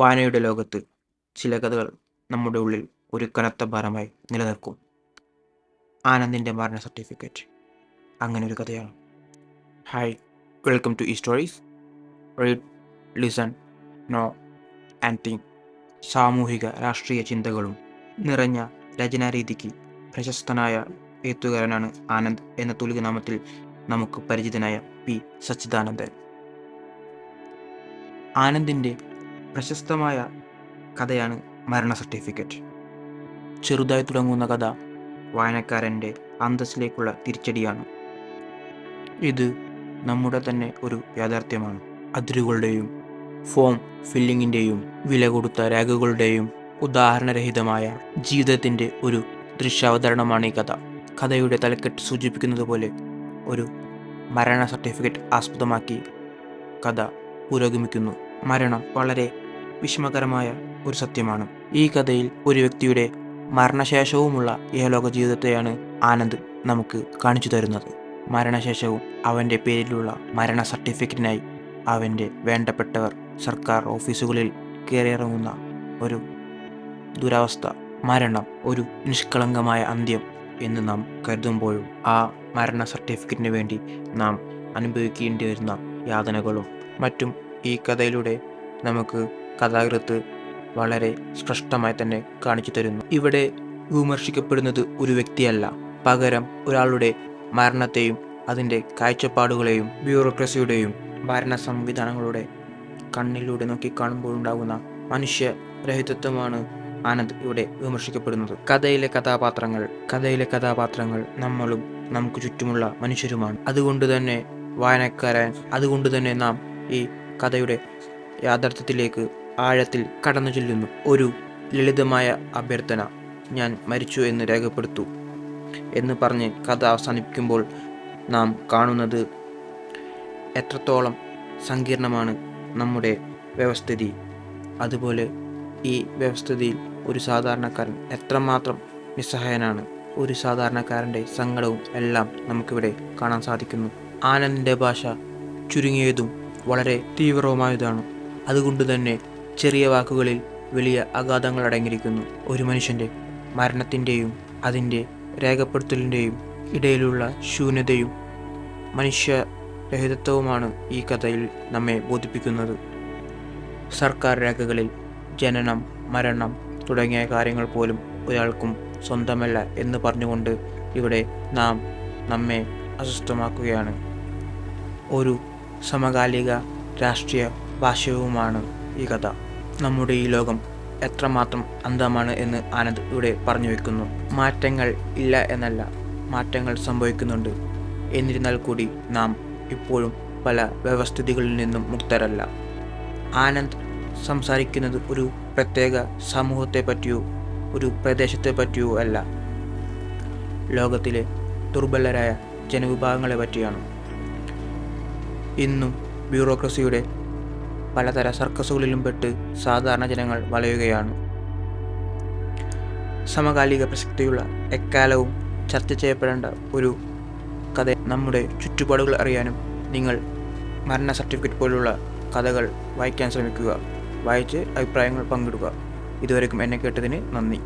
വായനയുടെ ലോകത്ത് ചില കഥകൾ നമ്മുടെ ഉള്ളിൽ ഒരു കനത്ത ഭാരമായി നിലനിൽക്കും. ആനന്ദിന്റെ മരണ സർട്ടിഫിക്കറ്റ്. അങ്ങനെ ഒരു കഥയാണ്. ഹായ് വെൽക്കം ടു ഈ stories read listen know and think സാമൂഹിക രാഷ്ട്രീയ ചിന്തകളും നിറഞ്ഞ രചനാരീതിക്ക് പ്രശസ്തനായ എഴുത്തുകാരനാണ് ആനന്ദ് എന്ന തുലികനാമത്തിൽ നമുക്ക് പരിചിതനായ പി. സച്ചിദാനന്ദൻ. ആനന്ദിന്റെ പ്രശസ്തമായ കഥയാണ് മരണ സർട്ടിഫിക്കറ്റ്. ചെറുതായി തുടങ്ങുന്ന കഥ വായനക്കാരന്റെ അന്തസ്സിലേക്കുള്ള തിരിച്ചടിയാണ്. ഇത് നമ്മുടെ തന്നെ ഒരു യാഥാർത്ഥ്യമാണ്. അതിരുകളുടെയും ഫോം ഫില്ലിങ്ങിന്റെയും വില കൊടുത്ത രേഖകളുടെയും ഉദാഹരണരഹിതമായ ജീവിതത്തിന്റെ ഒരു ദൃശ്യാവതരണമാണ് ഈ കഥ. കഥയുടെ തലക്കെട്ട് സൂചിപ്പിക്കുന്നത് പോലെ ഒരു മരണ സർട്ടിഫിക്കറ്റ് ആസ്പദമാക്കി കഥ പുരോഗമിക്കുന്നു. മരണം വളരെ വിഷമകരമായ ഒരു സത്യമാണ്. ഈ കഥയിൽ ഒരു വ്യക്തിയുടെ മരണശേഷവുമുള്ള ഏലോക ജീവിതത്തെയാണ് ആനന്ദ് നമുക്ക് കാണിച്ചു തരുന്നത്. മരണശേഷവും അവന്റെ പേരിലുള്ള മരണ സർട്ടിഫിക്കറ്റിനായി അവന്റെ വേണ്ടപ്പെട്ടവർ സർക്കാർ ഓഫീസുകളിൽ കയറിയിറങ്ങുന്ന ഒരു ദുരവസ്ഥ മരണം ഒരു നിഷ്കളങ്കമായ അന്ത്യം എന്ന് നാം കരുതുമ്പോഴും ആ മരണ സർട്ടിഫിക്കറ്റിന് വേണ്ടി നാം അനുഭവിക്കേണ്ടി വരുന്ന യാതനകളും മറ്റും ഈ കഥയിലൂടെ നമുക്ക് കഥാകൃത്ത് വളരെ സ്പഷ്ടമായി തന്നെ കാണിച്ചു തരുന്നു. ഇവിടെ വിമർശിക്കപ്പെടുന്നത് ഒരു വ്യക്തിയല്ല. പകരം ഒരാളുടെ മരണത്തെയും അതിന്റെ കാഴ്ചപ്പാടുകളെയും ബ്യൂറോക്രസിയുടെയും ഭരണ സംവിധാനങ്ങളുടെ കണ്ണിലൂടെ നോക്കി കാണുമ്പോഴുണ്ടാകുന്ന മനുഷ്യരഹിതത്വമാണ് ആനന്ദ് ഇവിടെ വിമർശിക്കപ്പെടുന്നത്. കഥയിലെ കഥാപാത്രങ്ങൾ കഥയിലെ കഥാപാത്രങ്ങൾ നമ്മളും നമുക്ക് ചുറ്റുമുള്ള മനുഷ്യരുമാണ്. അതുകൊണ്ട് തന്നെ വായനക്കാരൻ അതുകൊണ്ട് തന്നെ നാം ഈ കഥയുടെ യാഥാർത്ഥ്യത്തിലേക്ക് ആഴത്തിൽ കടന്നു ചെല്ലുന്നു. ഒരു ലളിതമായ അഭ്യർത്ഥന. ഞാൻ മരിച്ചു എന്ന് രേഖപ്പെടുത്തു എന്ന് പറഞ്ഞ് കഥ അവസാനിപ്പിക്കുമ്പോൾ നാം കാണുന്നത് എത്രത്തോളം സങ്കീർണമാണ് നമ്മുടെ വ്യവസ്ഥിതി. അതുപോലെ ഈ വ്യവസ്ഥിതിയിൽ ഒരു സാധാരണക്കാരൻ എത്രമാത്രം നിസ്സഹായനാണ്. ഒരു സാധാരണക്കാരന്റെ സങ്കടവും എല്ലാം നമുക്കിവിടെ കാണാൻ സാധിക്കുന്നു. ആനന്ദിന്റെ ഭാഷ ചുരുങ്ങിയതും വളരെ തീവ്രവുമായതാണ്. അതുകൊണ്ട് തന്നെ ചെറിയ വാക്കുകളിൽ വലിയ അഗാധങ്ങൾ അടങ്ങിയിരിക്കുന്നു. ഒരു മനുഷ്യന്റെ മരണത്തിന്റെയും അതിന്റെ രേഖപ്പെടുത്തലിന്റെയും ഇടയിലുള്ള ശൂന്യതയും മനുഷ്യരഹിതത്വവുമാണ് ഈ കഥയിൽ നമ്മെ ബോധിപ്പിക്കുന്നത്. സർക്കാർ രേഖകളിൽ ജനനം മരണം തുടങ്ങിയ കാര്യങ്ങൾ പോലും ഒരാൾക്കും സ്വന്തമല്ല എന്ന് പറഞ്ഞുകൊണ്ട് ഇവിടെ നാം നമ്മെ അസ്വസ്ഥമാക്കുകയാണ്. ഒരു സമകാലിക രാഷ്ട്രീയ ഭാഷയവുമാണ് ഈ കഥ. നമ്മുടെ ഈ ലോകം എത്രമാത്രം അന്ധമാണ് എന്ന് ആനന്ദ് ഇവിടെ പറഞ്ഞു വെക്കുന്നു. മാറ്റങ്ങൾ ഇല്ല എന്നല്ല മാറ്റങ്ങൾ സംഭവിക്കുന്നുണ്ട്. എന്നിരുന്നാൽ കൂടി നാം ഇപ്പോഴും പല വ്യവസ്ഥിതികളിൽ നിന്നും മുക്തരല്ല. ആനന്ദ് സംസാരിക്കുന്നത് ഒരു പ്രത്യേക സമൂഹത്തെ പറ്റിയോ ഒരു പ്രദേശത്തെ പറ്റിയോ അല്ല. ലോകത്തിലെ ദുർബലരായ ജനവിഭാഗങ്ങളെ പറ്റിയാണ്. ഇന്നും ബ്യൂറോക്രസിയുടെ പലതര സർക്കസുകളിലും പെട്ട് സാധാരണ ജനങ്ങൾ വളയുകയാണ്. സമകാലിക പ്രസക്തിയുള്ള എക്കാലവും ചർച്ച ചെയ്യപ്പെടേണ്ട ഒരു കഥ നമ്മുടെ ചുറ്റുപാടുകൾ അറിയാനും നിങ്ങൾ മരണ സർട്ടിഫിക്കറ്റ് പോലുള്ള കഥകൾ വായിക്കാൻ ശ്രമിക്കുക. വായിച്ച് അഭിപ്രായങ്ങൾ പങ്കിടുക. ഇതുവരെക്കും എന്നെ കേട്ടതിന് നന്ദി.